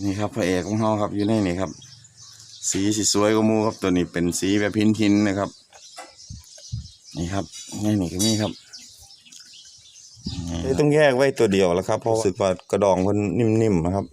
นี่ครับพระเอกของเขาครับอยู่ในนี่ครับ สีสีสวยก็มูครับตัวนี้เป็นสีแบบพินทินนะครับ นี่ครับนี่นี่ก็มีครับต้องแยกไว้ตัวเดียวแล้วครับเพราะรู้สึกว่ากระดองมันนิ่มๆนะครับ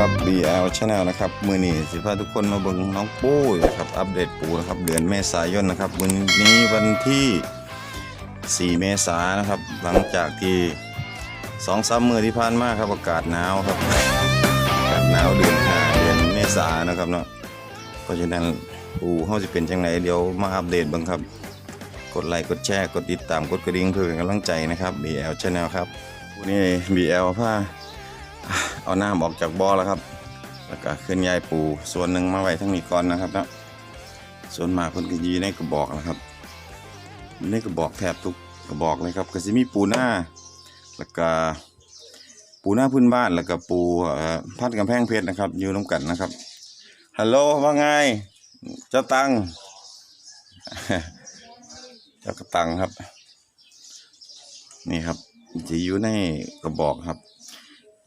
ครับ BL Channel นะครับ มือนี้สิพาทุกคนมาเบิ่งน้องปูนะครับ อัปเดตปูนะครับ เดือนเมษายนนะครับ วันนี้วันที่ 4 เมษายนนะครับ หลังจากที่สองสามมือที่ผ่านมาครับ อากาศหนาวครับ อากาศหนาวเดือนหาเดือนเมษายนนะครับเนาะ เพราะฉะนั้นปูเขาจะเป็นจังไหนเดี๋ยวมาอัปเดตบ้างครับ กดไลค์ กดแชร์ กดติดตาม กดกระดิ่งเพื่อเป็นกำลังใจนะครับ BL Channel ครับวันนี้ BL พา เอาน้ำออกจากบ่อแล้วครับ แล้วก็ขึ้นยายปูส่วนหนึ่งมาไว้ทั้งนี้ก่อนนะครับนะส่วนมากคนก็ยีในกระบอกนะครับในกระบอกแทบทุกกระบอกเลยครับก็จะมีปูหน้า แล้วก็ปูหน้าพื้นบ้านแล้วก็ปูพัดกำแพงเพชรนะครับอยู่น้ำกันนะครับฮัลโหลว่าไงเจ้าตังเจ้ากระตังครับ นี่ครับจะอยู่ในกระบอกครับ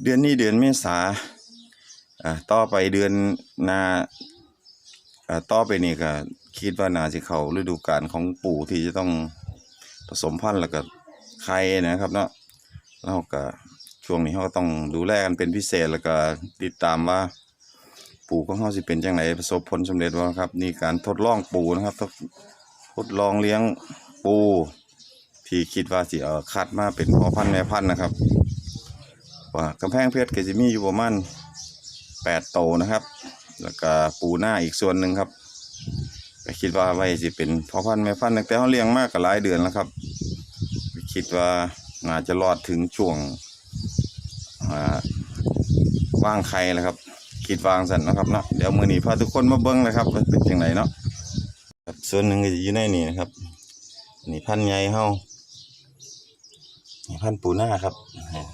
เดือนนี้เดือนเมษาอ่าต่อไปเดือนหนาอ่าต่อไปนี่ก็คิดว่านาสิเขาฤดูกาลของปู่ที่จะต้องผสมพันธุ์แล้วก็ไข่นะครับเนาะแล้วก็ช่วงนี้เขาก็ต้องดูแลกันเป็นพิเศษแล้วก็ติดตามว่าปู่ของเขาสิเป็นจังไหนประสบผลสำเร็จบ่ครับนี่การทดลองปูนะครับทดทดลองเลี้ยงปูที่คิดว่าสิเอาคัดมาเป็นพ่อพันธุ์แม่พันธุ์นะครับ กำแพงเพชรก็จะมีอยู่ประมาณแปดโตนะครับ แล้วก็ปูหน้าอีกส่วนหนึ่งครับก็คิดว่าไว้สิเป็นพ่อพันธุ์แม่พันธุ์ตั้งแต่เขาเลี้ยงมากก็หลายเดือนแล้วครับ คิดว่าน่าจะรอดถึงช่วงว่างไข่แล้วครับคิดวางสันนะครับเนาะเดี๋ยวมือนี้พาทุกคนมาเบิ้งเลยครับเป็นยังไงเนาะส่วนหนึ่งก็จะอยู่ในนี่นะครับนี่พันธุ์ใหญ่เฮา พันปูหน้าครับ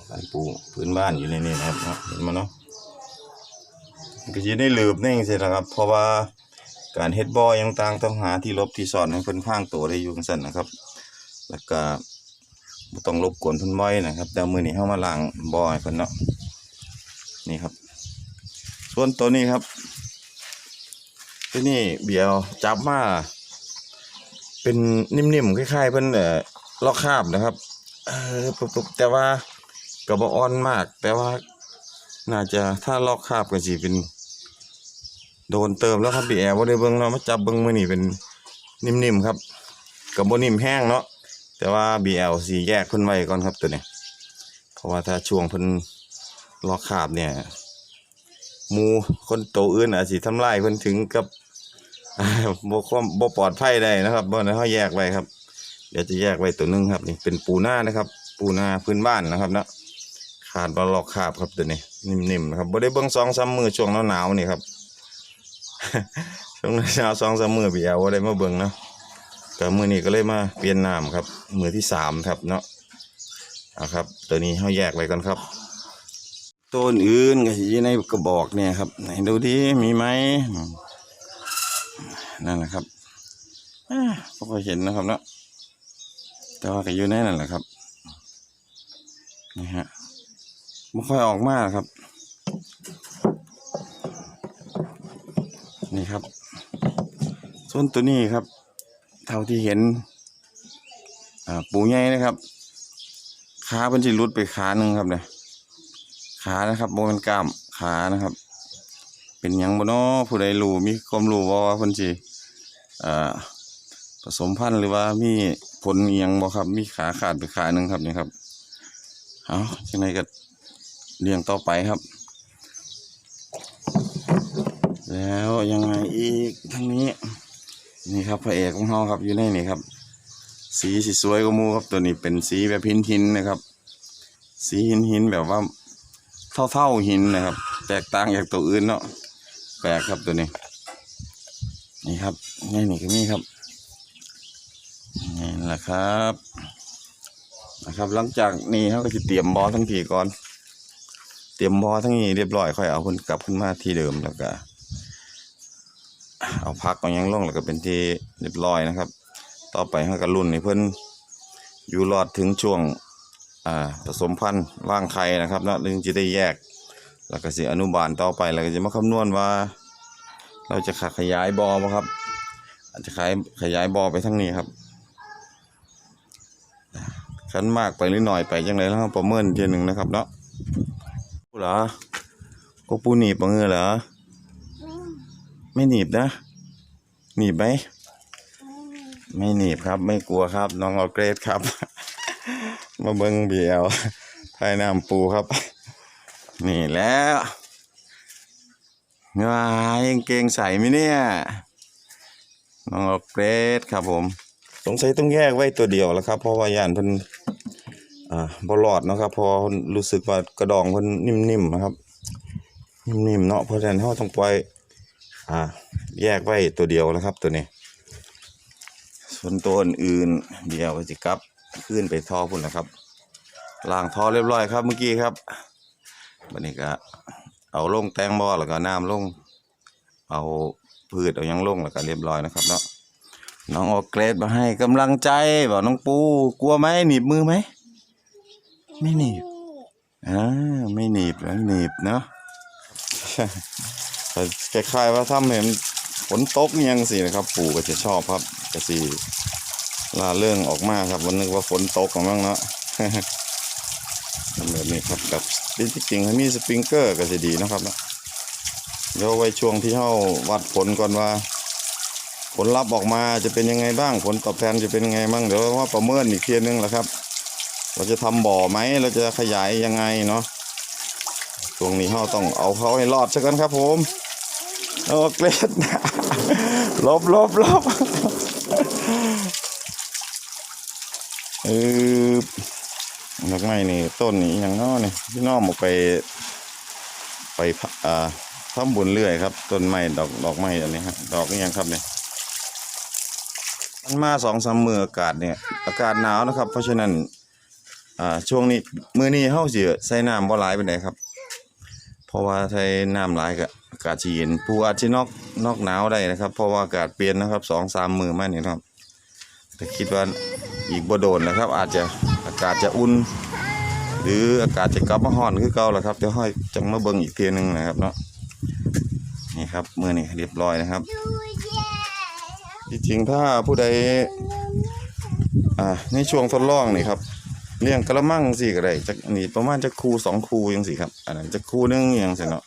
พันปูพื้นบ้านอยู่ในนี้นะครับเห็นมาเนาะก็จะได้หลืบแน่งเสร็จแล้วครับ เพราะว่าการเฮ็ดบอยังต่างต้องหาที่ลบที่ซ่อนให้เพิ่นพรางตัวได้อยู่จังซั่นนะครับ แล้วก็ต้องรบกวนเพิ่นบ่อยนะครับแต่มือนี้เฮามาล้างบอให้เพิ่นเนาะนี่ครับ ส่วนตัวนี้ครับตัวนี้เบียวจับมาเป็นนิ่มๆคล้ายๆเพิ่นเอ่อลอกคาบนะครับ เออปุ๊บแต่ว่าก็บ่อ่อนมาก แต่ว่า น่าจะถ้าลอกคาบก็สิเป็น โดนเติมแล้วครับบีแอร์บ่ได้เบิ่งเนาะมาจับเบิ่งมือนี้เป็นนิ่มๆครับก็บ่นิ่มแห้งเนาะแต่ว่า BL สิแยกเพิ่นไว้ก่อนครับตัวนี้เพราะว่าถ้าช่วงเพิ่นลอกคาบเนี่ยมูคนโตอื่นอาจสิทำลายเพิ่นถึงกับบ่ความบ่ปลอดภัยได้นะครับบ่นั้นเฮาแยกไว้ครับ เดี๋ยวจะแยกไว้ตัวหนึงครับนี่เป็นปูหน้านะครับ ปูหน้าพื้นบ้านนะครับเนาะขาดบอลอกคาบครับตัวนี้นิ่มๆนะครับบ่ได้เบิ่งสองสามมือช่วงหนาวๆนี่ครับช่วงหนาวสองสามมือพี่เอาบ่ได้มาเบิ่งเนาะก็มือนี้ก็เลยมาเปลี่ยนน้ำครับ มือที่สามครับเนาะเอาครับ ตัวนี้เฮาแยกไว้ก่อนครับตัวอื่นก็สิอยู่ในกระบอกเนี่ยครับไหนดูดิมีไหมนั่นนะครับอ่าบ่ค่อยเห็นนะครับเนาะ แต่ว่าก็อยู่ในนั่นแหละครับนี่ฮะไม่ค่อยออกมาครับ นี่ครับ ส่วนตัวนี้ครับ เท่าที่เห็นอ่าปูใหญ่นะครับขาเป็นจิรุดไปขาหนึ่งครับเนี่ยขานะครับโมเป็นกล้ามขานะครับ เป็นยังบ่เนาะผู้ใดรู้มีความรู้ว่าเพิ่นสิอ่าผสมพันธุ์หรือว่ามี ผลเอิหยังบ่ครับ มีขาขาดไปขาหนึ่งครับนี่ครับ เอาจังไดก็เลี้ยงต่อไปครับ แล้วยังไงอีกทางนี้ นี่ครับพระเอกของเราครับอยู่ในนี่ครับ สีสีสวยกว่าหมูครับตัวนี้เป็นสีแบบหินหินนะครับ สีหินหินแบบว่าเท่าเท่าๆหินนะครับ แตกต่างจากตัวอื่นเนาะแปลกครับตัวนี้ นี่ครับนี่นี่ก็มีครับ นี่แหละครับนะครับ หลังจากนี้เขาก็จะเตรียมบอทั้งทีก่อน เตรียมบอทั้งนี้เรียบร้อยค่อยเอาเพิ่นกลับขึ้นมาที่เดิมแล้วก็เอาพักเอาหยังลงแล้วก็เป็นที่เรียบร้อยนะครับ ต่อไปเขาก็รุ่นให้เพิ่อนอยู่รอดถึงช่วงผสมพันธุ์ว่างไข่นะครับนะถึงจะได้แยก แล้วก็สิอนุบาลต่อไปแล้วก็จะมาคำนวณว่า เราจะขยายบอบ่ครับ อาจจะขยายขยายบอไปทั้งนี้ครับ ขันมากไปหรือหน่อยไปจังไรแล้วเราประเมินเทียหนึ่งนะครับเนาะปูเหรอก็ปูหนีบปังเงอเหรอไม่หนีบนะ หนีบไหมไม่หนีบครับ ไม่กลัวครับ น้องออเกรดครับ มาเบิ้งเบียวทายน้ำปูครับ นี่แล้วว้ายังเกงใส่ไหมเนี่ย น้องออเกรดครับผม สงสัยต้องแยกไว้ตัวเดียวแล้วครับ เพราะว่ายานเพิ่น อ่าบรอดเนาะครับพอรู้สึกว่ากระดองเพิ่นนิ่มๆนะครับ นิ่มๆเนาะเพราะฉะนั้นเราต้องปล่อยอ่า แยกไว้ตัวเดียวแล้วครับตัวนี้ ส่วนตัวอื่นๆเดียวก็จะกลับขึ้นไปท่อพุ่นนะครับล้างท่อเรียบร้อยครับเมื่อกี้ครับวันนี้ก็เอาลงแตงบอแล้วก็น้ำลง เอาพืชเอายังลงแล้วก็เรียบร้อยนะครับเนาะน้องออกเกรดมาให้กำลังใจบอกน้องปูกลัวไหมหนีบมือไหม ไม่หนีบอ่าไม่หนีบแล้วหนีบเนาะคล้ายๆว่าถ้าเห็นฝนตกยังสินะครับ ปู่ก็จะชอบครับก็สิลาเรื่องออกมาครับวันนึกว่าฝนตกกันบ้างเนาะแบบนี้ครับกับที่จริงให้มีสปริงเกอร์ก็จะดีนะครับเนะเดี๋ยวไว้ช่วงที่เข้าวัดผลก่อนว่า ผลลัพธ์ออกมาจะเป็นยังไงบ้าง ผลตอบแทนจะเป็นยังไงบ้างเดี๋ยวว่าประเมินอีกเทียนึงแหละครับ เราจะทำบ่อไหมเราจะขยายยังไงเนาะช่วงนี้เราต้องเอาเขาให้รอดซะกันครับผมโอเกรดลบลบลบเออดอกไม้นี่ต้นนี้อย่างน้อนี่พี่น้องมาไป ไปอ่าทำบุญเรื่อยครับต้นไม้ดอกดอกไม้อันนี้ฮะดอกนี้ยังครับเนี่ยมันมาสองสามมืออากาศเนี่ย อากาศหนาวนะครับ เพราะฉะนั้น อ่าช่วงนี้มือนี้เฮาสิใส่น้ำบ่หลายปานใดครับ เพราะว่าใช้น้ำหลายก็อากาศเย็นปูอาจจะนอกนอกหนาวได้นะครับ เพราะว่าอากาศเปลี่ยนนะครับสองสามมือมานี่นะครับแต่คิดว่าอีกบ่โดนนะครับ อาจจะอากาศจะอุ่น หรืออากาศจะกลับมาร้อนคือเก่าแล้วครับเดี๋ยวค่อยจังมาเบิ่งอีกเทียหนึงนะครับเนาะนี่ครับมือนี่เรียบร้อยนะครับจริงถ้าผู้ใดอ่าในช่วงทดลองนี่ครับ เลี้ยงกระมังสิก็ได้จักอันนี้ประมาณจักคูสองคูยังสิครับ อันนั้นจักคูหนึงยังสิเนาะ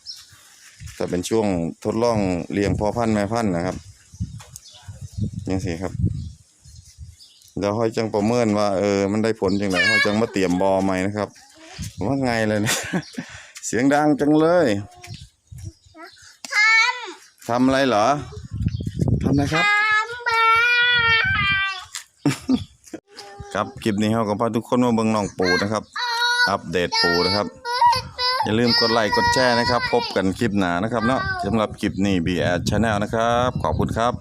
ถ้าเป็นช่วงทดลองเลี้ยงพ่อพันธุ์แม่พันธุ์นะครับยังสิครับเดี๋ยวค่อยจังประเมินว่าเออมันได้ผลจังไดค่อยจังมาเตรียมบอใหม่นะครับว่าไงเลยนะเสียงดังจังเลยทำอะไรเหรอทำอะไรครับ ครับคลิปนี้เราก็พาทุกคนมาเบิ่งน้องปูนะครับ อัปเดตปูนะครับ อย่าลืมกดไลค์กดแชร์นะครับ พบกันคลิปหน้านะครับเนาะสำหรับคลิปนี้ b ีแอดชาแนลนะครับ ขอบคุณครับ